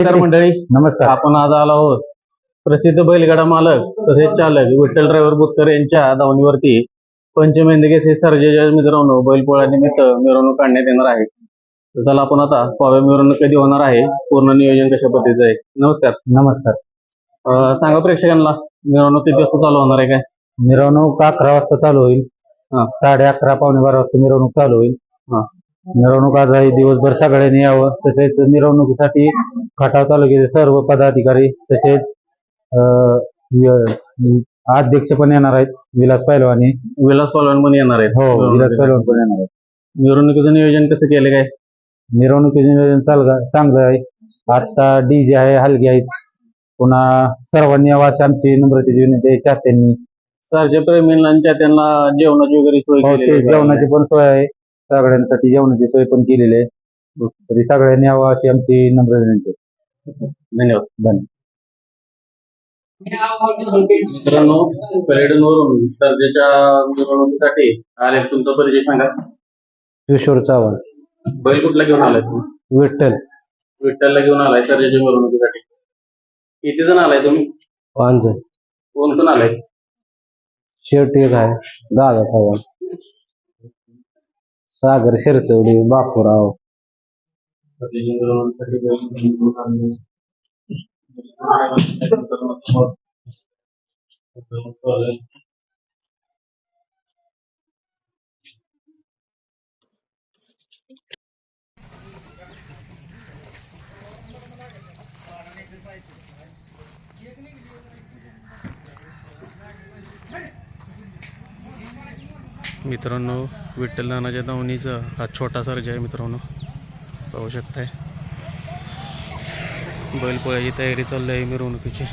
मंडळी. नमस्कार. आपण आज आलो आहोत. प्रसिद्ध बैलगाडा मालक तसेच चालक विठ्ठल ड्रायव्हर बुतकर यांच्या दावणीवरती पंचमेंदगे से सर्जेच्या मित्रांनो बैलपोळा निमित्त मिरवणूक काढण्यात येणार आहे. तर चला आपण आता पाव्या मिरवणूक कधी होणार आहे पूर्ण नियोजन कशा पद्धतीचं आहे. नमस्कार. नमस्कार. सांगा प्रेक्षकांना मिरवणूक किती वाजता चालू होणार आहे काय? मिरवणूक अकरा वाजता चालू होईल. हा. साडे अकरा पावणे बारा वाजता मिरवणूक चालू होईल. हा. मिरवणूक आज आहे दिवसभर सगळ्यांनी यावं. तसेच मिरवणुकीसाठी खटाव तालुक्याचे सर्व पदाधिकारी तसेच अध्यक्ष पण येणार आहेत विलास पैलवानी. विलास पलवान पण येणार आहेत. हो विलास. पैलवान पण येणार आहेत. मिरवणुकीचं नियोजन कसं केलं काय? मिरवणुकीचे नियोजन चालगा चांगलं आहे. आता डीजे आहे हलगी आहेत. पुन्हा सर्वांनी यावं अशी आमची नम्रतेची विनंती आहे चाहत्यांनी. सरच्या प्रेमींच्या त्यांना जेवणाची वगैरे सोय हो, केलेली ते आहे. जेवणाची पण सोय आहे. सगळ्यांसाठी जेवणाची सोय पण केलेली आहे. तरी सगळ्यांनी यावं अशी आमची नम्र विनंती. धन्यवाद. धन्यवाद. मित्रांनो परेडवरून स्पर्धेच्या मिरवणुकीसाठी आले तुमचा परिचय सांगा. किशोर चव्हाण. बैल कुठला घेऊन आलाय तुम्ही? विठ्ठल. विठ्ठलला घेऊन आलाय सर्जेच्या मिरवणुकीसाठी. किती जण आलाय तुम्ही? पांजर कोण कोण आलाय? एक आहे दादा चव्हाण. सागर शिरतवडे बापूराव. मित्रांनो विठ्ठल नानाच्या दावणीचा हा छोटा सर्ज आहे मित्रांनो. पाहू शकताय. बैलपोळ्याची तयारी चालली आहे मिरवणुकीची.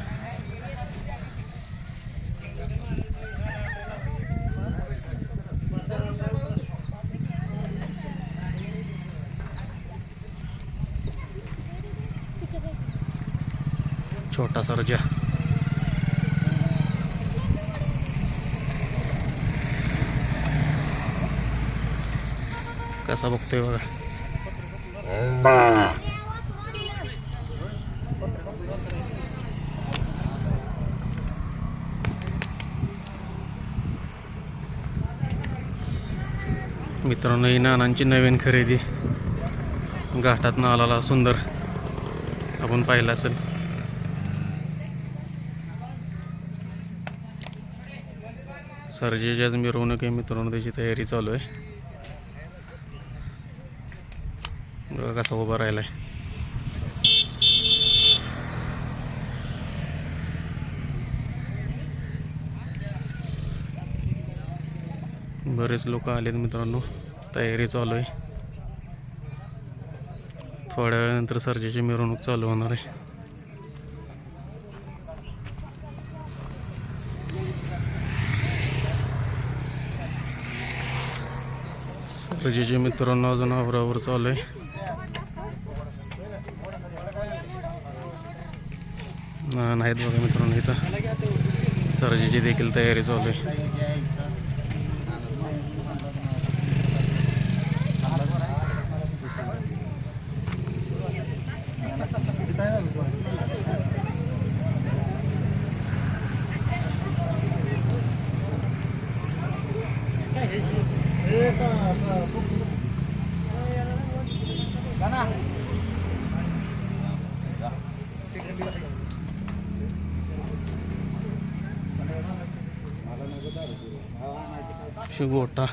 छोटा सर्जा. कसा बघतोय बघा. मित्रांनो ही नानांची नवीन खरेदी. घाटात नालाला सुंदर. आपण पाहिलं असेल. सरजेच्याच आज मिरवणूक आहे मित्रांनो त्याची तयारी चालू आहे. बघा कसा उभा आहे बरेच लोक आलेत मित्रांनो तयारी चालू आहे. थोड्या वेळानंतर सर्जेची मिरवणूक चालू होणार आहे. सर्जेचे मित्रांनो अजून आवरावर चालू आहे. नाहीत बघा मित्रांनो इथं. सरजीची देखील तयारी चालू आहे. शिगोटा.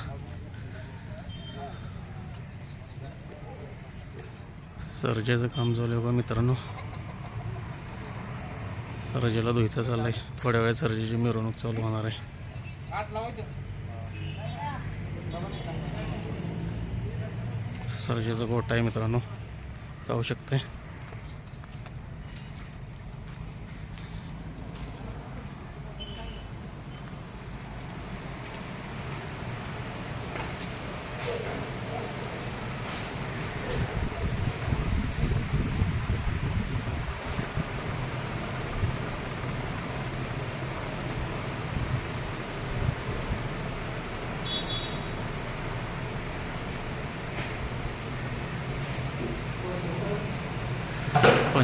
सर्जेचं काम चालू आहे बघा मित्रांनो. सर्जेला धुईचा चाललाय. थोड्या वेळात सर्जेची मिरवणूक चालू होणार आहे. सर्जेचा गोटा आहे मित्रांनो. पाहू शकताय.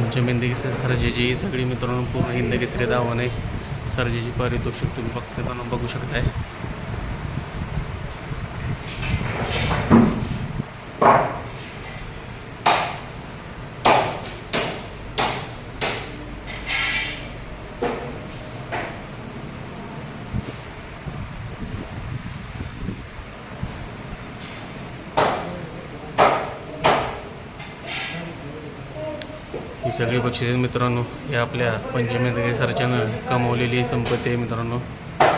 पंचमेंदी सर्जेची ही सगळी मित्रांनो पूर्ण हिंद केसरी धावण आहे. सर्जेची पारितोषिक तुम्ही फक्त बघू शकताय. ही सगळी बक्षिसे मित्रांनो. हे आपल्या पंचमी सरच्यानं कमवलेली संपत्ती आहे मित्रांनो.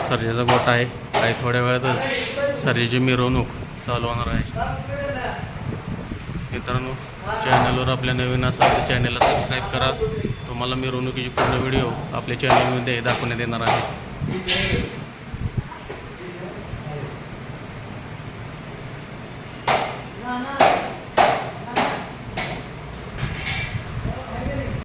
सर्जाचा गोट आहे. काही थोड्या वेळातच सरजेची मिरवणूक चालू होणार आहे. मित्रांनो चॅनलवर आपल्या नवीन असाल तर चॅनलला सबस्क्राईब करा. तुम्हाला मिरवणुकीची पूर्ण व्हिडिओ आपल्या चॅनलमध्ये दाखवण्यात येणार आहे. Mama.